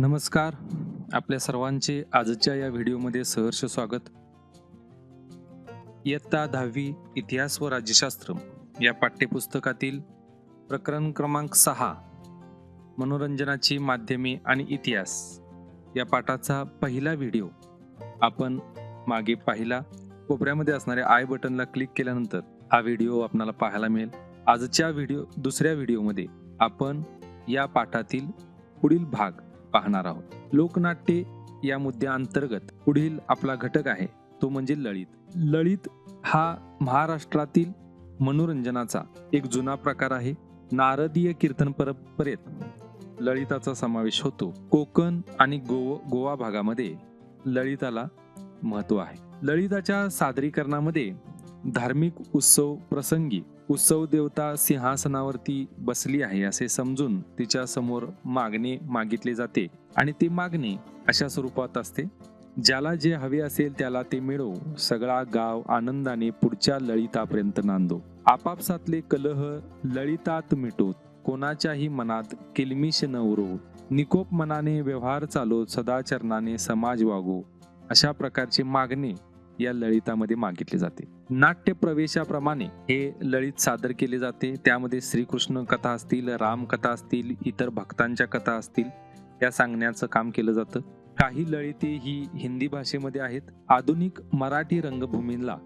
नमस्कार. आपल्या सर्वांचे आजच्या या व्हिडिओमध्ये सहर्ष स्वागत. इयत्ता दहावी इतिहास व राज्यशास्त्र या पाठ्यपुस्तकातील प्रकरण क्रमांक सहा मनोरंजनाची माध्यमे आणि इतिहास या पाठाचा पहिला व्हिडिओ आपण मागे पाहिला. कोपऱ्यामध्ये असणाऱ्या आय बटनला क्लिक केल्यानंतर हा व्हिडिओ आपणाला पाहायला मिळेल. आजच्या व्हिडिओ दुसऱ्या व्हिडिओमध्ये आपण या पाठातील पुढील भाग पाहणार आहोत. लोकनाट्य या मुद्द्याअंतर्गत पुढील आपला घटक आहे तो म्हणजे लळित लळित हा महाराष्ट्रातील मनोरंजनाचा एक जुना प्रकार आहे. नारदीय कीर्तन परंपरेत लळिताचा समावेश होतो. कोकण आणि गोव गोवा भागामध्ये लळिताला महत्त्व आहे. लळिताच्या सादरीकरणामध्ये धार्मिक उत्सव प्रसंगी उत्सव देवता सिंहासनावरती बसली आहे असे समजून तिच्या समोर मागणे मागितले जाते. आणि ते मागणे अशा स्वरूपात असते. ज्याला जे हवे असेल त्याला ते मिळो सगळा गाव आनंदाने पुढच्या लळितापर्यंत नांदो. आपापसातले कलह लळितात मिटोत. कोणाच्याही मनात किलमिश न उरो निकोप मनाने व्यवहार चालो सदाचरणाने समाज वागो. अशा प्रकारचे मागणे या ललितामध्ये मागितले जाते. नाट्य प्रवेशाप्रमाणे हे लळित सादर केले जाते. त्यामध्ये श्रीकृष्ण कथा असतील राम कथा असतील इतर भक्तांच्या कथा असतील त्या सांगण्याचं काम केलं जातं. काही ललिते ही हिंदी भाषेमध्ये आहेत. आधुनिक मराठी रंगभूमीला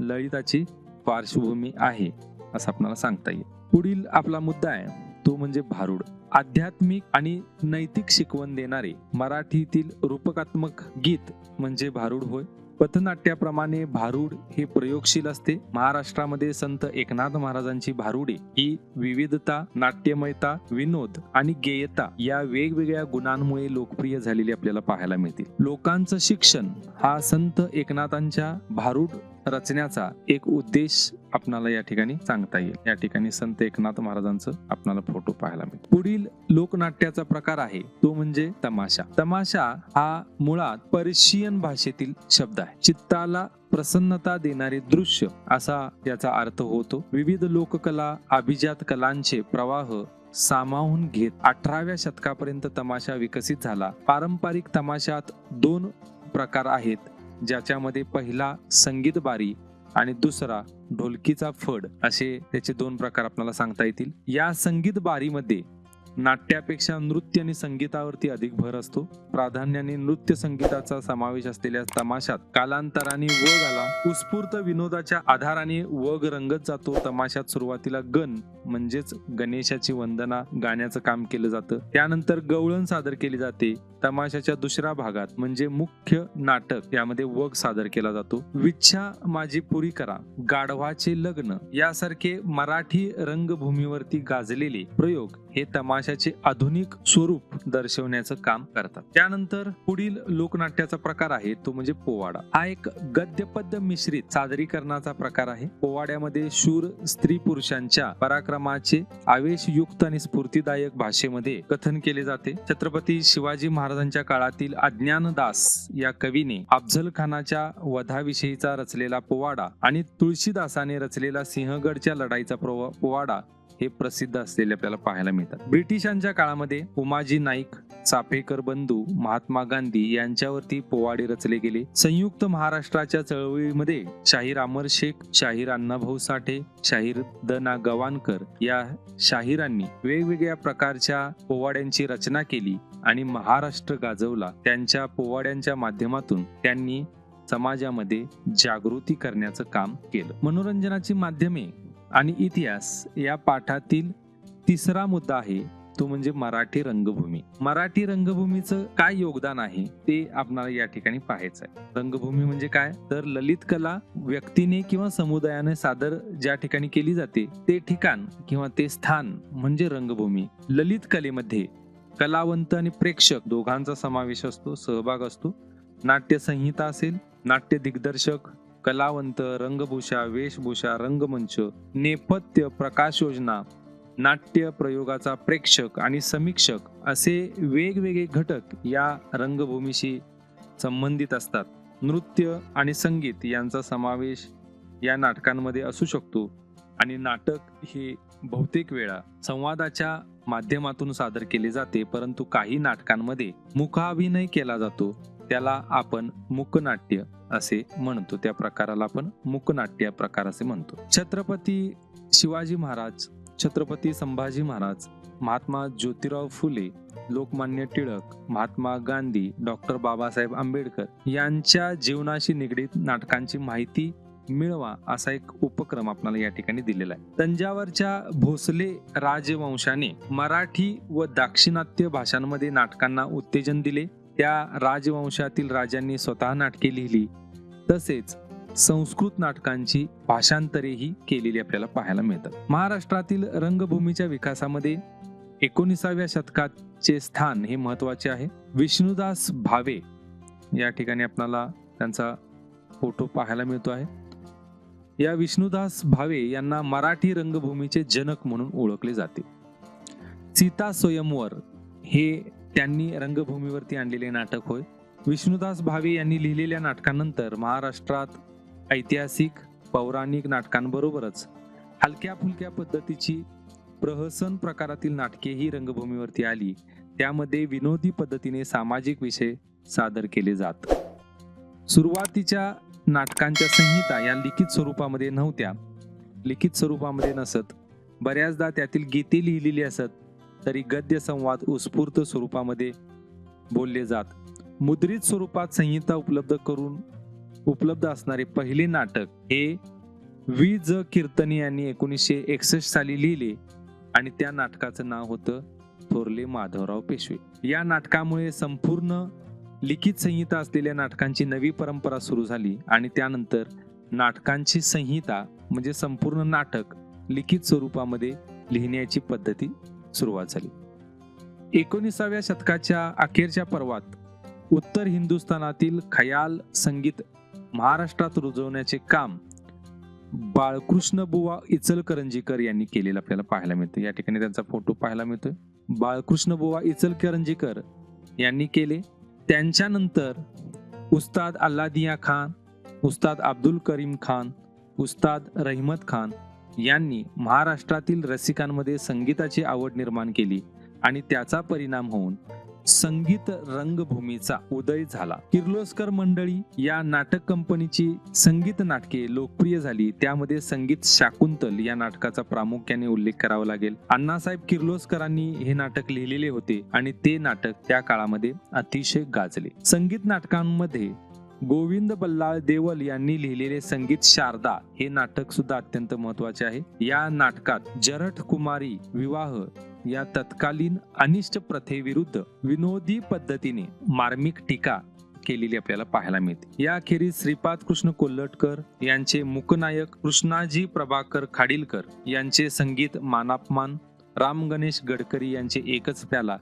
ललिताची पार्श्वभूमी आहे असं आपल्याला सांगता येईल. पुढील आपला मुद्दा आहे तो म्हणजे भारूड. आध्यात्मिक आणि नैतिक शिकवण देणारे मराठीतील रूपकात्मक गीत म्हणजे भारूड होय. पथनाट्याप्रमाणे भारूड हे प्रयोगशील असते. महाराष्ट्रामध्ये संत एकनाथ महाराजांची भारुडे ही विविधता नाट्यमयता विनोद आणि गेयता या वेगवेगळ्या गुणांमुळे लोकप्रिय झालेली आपल्याला पाहायला मिळतील लोकांचं शिक्षण हा संत एकनाथांच्या भारूड रचण्याचा एक उद्देश आपणाला या ठिकाणी सांगता येईल. या ठिकाणी संत एकनाथ महाराजांचं आपणाला फोटो पाहायला मिळेल. पुढील लोकनाट्याचा प्रकार आहे तो म्हणजे तमाशा. तमाशा हा मुळात पर्शियन भाषेतील शब्द आहे. चित्ताला प्रसन्नता देणारे दृश्य असा याचा अर्थ होतो. विविध लोककला अभिजात कलांचे प्रवाह सामावून घेत अठराव्या शतकापर्यंत तमाशा विकसित झाला. पारंपरिक तमाशात दोन प्रकार आहेत. ज्याच्यामध्ये पहिला संगीत बारी आणि दुसरा ढोलकीचा फड असे त्याचे दोन प्रकार आपल्याला सांगता येतील. या संगीत बारीमध्ये नाट्यापेक्षा नृत्य आणि संगीतावरती अधिक भर असतो. प्राधान्याने नृत्य संगीताचा समावेश असलेल्या तमाशात कालांतराने वग आला. उत्स्फूर्त विनोदाच्या आधाराने वग रंगत जातो. तमाशात सुरुवातीला गण म्हणजेच गणेशाची वंदना गाण्याचं काम केलं जातं. त्यानंतर गवळण सादर केली जाते. तमाशाच्या दुसऱ्या भागात म्हणजे मुख्य नाटक यामध्ये वग सादर केला जातो. विच्छा माझी पुरी करा गाढवाचे लग्न यासारखे मराठी रंगभूमीवरती गाजलेले प्रयोग हे तमाशाचे आधुनिक स्वरूप दर्शवण्याचं काम करतात. त्यानंतर पुढील लोकनाट्याचा प्रकार आहे तो म्हणजे पोवाडा. हा एक गद्यपद्य मिश्रित सादरीकरणाचा प्रकार आहे. पोवाड्यामध्ये शूर स्त्री पुरुषांच्या पराक्रमाचे आवेशयुक्त आणि स्फूर्तीदायक भाषेमध्ये कथन केले जाते. छत्रपती शिवाजी महाराजांच्या काळातील अज्ञानदास या कवीने अफझल खानाच्या वधाविषयीचा रचलेला पोवाडा आणि तुळशीदासाने रचलेला सिंहगडच्या लढाईचा पोवाडा हे प्रसिद्ध असलेले आपल्याला पाहायला मिळतात. ब्रिटिशांच्या काळामध्ये उमाजी नाईक चाफेकर बंधू महात्मा गांधी यांच्यावरती पोवाडे रचले गेले. संयुक्त महाराष्ट्राच्या चळवळीमध्ये शाहीर अमर शेख शाहीर अण्णाभाऊ साठे शाहीर द ना गवानकर या शाहिरांनी वेगवेगळ्या प्रकारच्या पोवाड्यांची रचना केली आणि महाराष्ट्र गाजवला. त्यांच्या पोवाड्यांच्या माध्यमातून त्यांनी समाजामध्ये जागृती करण्याचं काम केलं. मनोरंजनाची माध्यमे आणि इतिहास या पाठातील तिसरा मुद्दा आहे तो म्हणजे मराठी रंगभूमी. मराठी रंगभूमीचं काय योगदान आहे ते आपणाला या ठिकाणी पाहायचं आहे रंगभूमी म्हणजे काय? तर ललित कला व्यक्तीने किंवा समुदायाने सादर ज्या ठिकाणी केली जाते ते ठिकाण किंवा ते स्थान म्हणजे रंगभूमी. ललित कलेमध्ये कलावंत आणि प्रेक्षक दोघांचा समावेश असतो सहभाग असतो. नाट्यसंहिता असेल नाट्य दिग्दर्शक कलावंत रंगभूषा वेशभूषा रंगमंच नेपथ्य प्रकाश योजना नाट्य प्रयोगाचा प्रेक्षक आणि समीक्षक असे वेगवेगळे घटक या रंगभूमीशी संबंधित असतात. नृत्य आणि संगीत यांचा समावेश या नाटकांमध्ये असू शकतो आणि नाटक हे बहुतेक वेळा संवादाच्या माध्यमातून सादर केले जाते परंतु काही नाटकांमध्ये मुखाभिनय केला जातो. त्याला आपण मुकनाट्य असे म्हणतो. त्या प्रकाराला आपण मुकनाट्य प्रकार असे म्हणतो. छत्रपती शिवाजी महाराज छत्रपती संभाजी महाराज महात्मा ज्योतिराव फुले लोकमान्य टिळक महात्मा गांधी डॉक्टर बाबासाहेब आंबेडकर यांच्या जीवनाशी निगडीत नाटकांची माहिती मिळवा असा एक उपक्रम आपल्याला या ठिकाणी दिलेला आहे. तंजावरच्या भोसले राजवंशाने मराठी व दाक्षिणात्य भाषांमध्ये नाटकांना उत्तेजन दिले. त्या राजवंशातील राजांनी स्वतः नाटके लिहिली. तसेच संस्कृत नाटकांची भाषांतरेही केलेली आपल्याला पाहायला मिळतात. महाराष्ट्रातील रंगभूमीच्या विकासामध्ये एकोणीसाव्या शतकाचे स्थान हे महत्त्वाचे आहे. विष्णुदास भावे या ठिकाणी आपल्याला त्यांचा फोटो पाहायला मिळतो आहे. या विष्णुदास भावे यांना मराठी रंगभूमीचे जनक म्हणून ओळखले जाते. सीता स्वयंवर हे त्यांनी रंगभूमीवरती आणलेले नाटक होय. विष्णुदास भावे यांनी लिहिलेल्या नाटकानंतर महाराष्ट्रात ऐतिहासिक पौराणिक नाटकांबरोबरच हलक्या फुलक्या पद्धतीची प्रहसन प्रकारातील नाटके ही रंगभूमीवरती आली. त्यामध्ये विनोदी पद्धतीने सामाजिक विषय सादर केले जात. सुरुवातीच्या नाटकांच्या संहिता या लिखित स्वरूपामध्ये नव्हत्या. लिखित स्वरूपामध्ये नसत. बऱ्याचदा त्यातील गीते लिहिलेली असत. तरी गद्य संवाद उत्स्फूर्त स्वरूपामध्ये बोलले जात. मुद्रित स्वरूपात संहिता उपलब्ध करून उपलब्ध असणारे पहिले नाटक हे वी ज. कीर्तनी यांनी एकोणीसशे एकसष्ट साली लिहिले आणि त्या नाटकाचं नाव होतं थोरले माधवराव पेशवे. या नाटकामुळे संपूर्ण लिखित संहिता असलेल्या नाटकांची नवी परंपरा सुरू झाली आणि त्यानंतर नाटकांची संहिता म्हणजे संपूर्ण नाटक लिखित स्वरूपामध्ये लिहिण्याची पद्धती सुरुवात झाली. एकोणीसाव्या शतकाच्या अखेरच्या पर्वात उत्तर हिंदुस्थानातील खयाल संगीत महाराष्ट्रात रुजवण्याचे काम बाळकृष्ण बुवा इचलकरंजीकर यांनी केलेलं आपल्याला पाहायला मिळतं. या ठिकाणी त्यांचा फोटो पाहायला मिळतोय. बाळकृष्ण बुवा इचलकरंजीकर यांनी केले. त्यांच्यानंतर उस्ताद अल्लादिया खान उस्ताद अब्दुल करीम खान उस्ताद रहिमत खान यांनी महाराष्ट्रातील रसिकांमध्ये संगीताची आवड निर्माण केली आणि त्याचा परिणाम होऊन संगीत रंगभूमीचा उदय झाला. किर्लोस्कर मंडळी या नाटक कंपनीची संगीत नाटके लोकप्रिय झाली. त्यामध्ये संगीत शाकुंतल या नाटकाचा प्रामुख्याने उल्लेख करावा लागेल. अण्णासाहेब किर्लोस्करांनी हे नाटक लिहिलेले होते आणि ते नाटक त्या काळामध्ये अतिशय गाजले. संगीत नाटकांमध्ये गोविंद बल्लाळ देवल यांनी लिहिलेले संगीत शारदा हे नाटक सुद्धा अत्यंत महत्त्वाचे आहे. या नाटकात जरठ कुमारी विवाह या तत्कालीन अनिष्ट प्रथेविरुद्ध विनोदी पद्धतीने मार्मिक टीका केलेली आपल्याला पाहायला मिळते. याखेरीज श्रीपाद कृष्ण कोल्हटकर यांचे मुकनायक कृष्णाजी प्रभाकर खाडीलकर यांचे संगीत मानापमान राम गणेश गडकरी यांचे एकच प्याला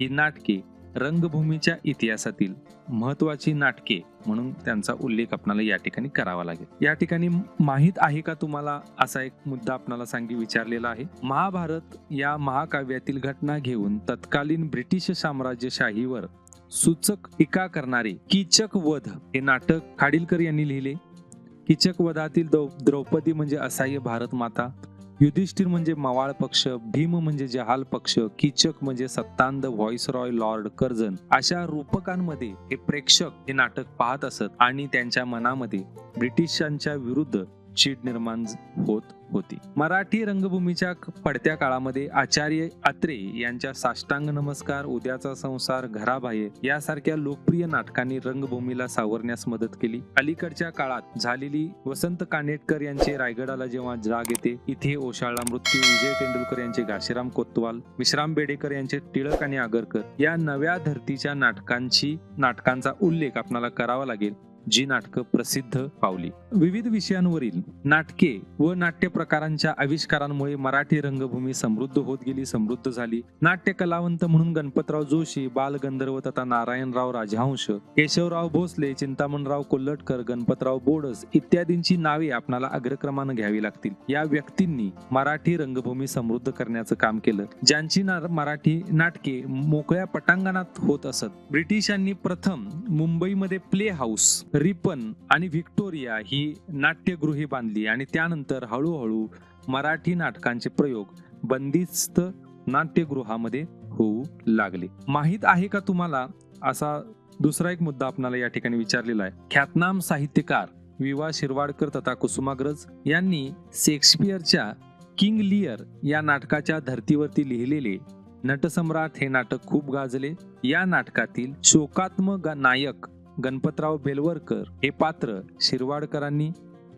ही नाटके रंगभूमीच्या इतिहासातील महत्वाची नाटके म्हणून त्यांचा उल्लेख आपल्याला या ठिकाणी करावा लागेल. या ठिकाणी माहीत आहे का तुम्हाला? असा एक मुद्दा आपणाला सांगी विचारलेला आहे. महाभारत या महाकाव्यातील घटना घेऊन तत्कालीन ब्रिटिश साम्राज्यशाहीवर सूचक टीका करणारे किचक वध हे नाटक खाडीलकर यांनी लिहिले. किचक वधातील द्रौपदी म्हणजे असह्य भारत माता. युधिष्ठिर म्हणजे मवाळ पक्ष भीम म्हणजे जहाल पक्ष किचक म्हणजे सत्तांद व्हॉइस रॉय लॉर्ड कर्जन. अशा रूपकांमध्ये हे प्रेक्षक हे नाटक पाहत असत आणि त्यांच्या मनामध्ये ब्रिटिशांच्या विरुद्ध चीड निर्माण होत होती. मराठी रंगभूमीच्या पडत्या काळामध्ये आचार्य अत्रे यांच्या साष्टांग नमस्कार उद्याचा संसार घराबाहेर यासारख्या लोकप्रिय नाटकांनी रंगभूमीला सावरण्यास मदत केली. अलीकडच्या काळात झालेली वसंत कानेटकर यांचे रायगडाला जेव्हा जाग येते इथे ओशाळला मृत्यू विजय तेंडुलकर यांचे घाशीराम कोतवाल विश्राम बेडेकर यांचे टिळक आणि आगरकर या नव्या धर्तीच्या नाटकांची नाटकांचा उल्लेख आपणाला करावा लागेल. जी नाटकं प्रसिद्ध पावली. विविध विषयांवरील नाटके व नाट्य प्रकारांच्या आविष्कारांमुळे मराठी रंगभूमी समृद्ध होत गेली समृद्ध झाली. नाट्य कलावंत म्हणून गणपतराव जोशी बाल गंधर्व तथा नारायणराव राजहंश केशवराव भोसले चिंतामणराव कोल्हटकर गणपतराव बोडस इत्यादींची नावे आपणाला अग्रक्रमानं घ्यावी लागतील. या व्यक्तींनी मराठी रंगभूमी समृद्ध करण्याचं काम केलं. ज्यांची ना- मराठी नाटके मोकळ्या पटांगणात होत असत. ब्रिटिशांनी प्रथम मुंबईमध्ये प्ले हाऊस रिपन आणि व्हिक्टोरिया ही नाट्यगृहे बांधली आणि त्यानंतर हळूहळू मराठी नाटकांचे प्रयोग बंदिस्त नाट्यगृहामध्ये होऊ लागले. माहीत आहे का तुम्हाला? असा दुसरा एक मुद्दा आपणाला या ठिकाणी विचारलेला आहे. ख्यातनाम साहित्यकार विवा शिरवाडकर तथा कुसुमाग्रज यांनी शेक्सपियरच्या किंग लियर या नाटकाच्या धर्तीवरती लिहिलेले नटसम्राट हे नाटक खूप गाजले. या नाटकातील शोकात्मक नायक गणपतराव बेलवरकर हे पात्र शिरवाडकरांनी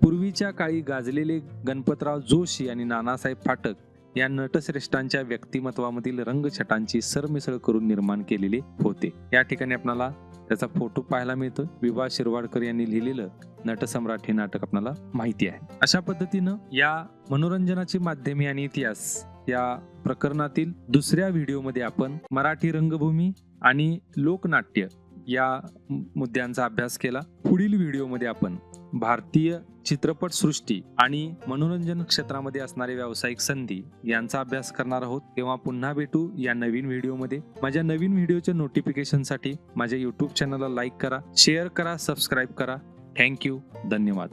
पूर्वीच्या काळी गाजलेले गणपतराव जोशी आणि नानासाहेब फाटक या नटश्रेष्ठांच्या व्यक्तिमत्वामधील रंगछटांची सरमिसळ करून निर्माण केलेले होते. या ठिकाणी आपल्याला त्याचा फोटो पाहायला मिळतो विभा शिरवाडकर यांनी लिहिलेलं नटसम्राट हे नाटक आपल्याला माहिती आहे. अशा पद्धतीनं या मनोरंजनाची माध्यमे आणि इतिहास या प्रकरणातील दुसऱ्या व्हिडिओमध्ये आपण मराठी रंगभूमी आणि लोकनाट्य या मुद्द्यांचा अभ्यास केला. पुढील व्हिडिओमध्ये आपण भारतीय चित्रपट सृष्टी आणि मनोरंजन क्षेत्रामध्ये असणारे व्यावसायिक संधी यांचा अभ्यास करणार आहोत. तेव्हा पुन्हा भेटू या नवीन व्हिडिओमध्ये. माझ्या नवीन व्हिडिओच्या नोटिफिकेशनसाठी माझ्या युट्यूब चॅनलला लाईक करा शेअर करा सबस्क्राईब करा. थँक्यू धन्यवाद.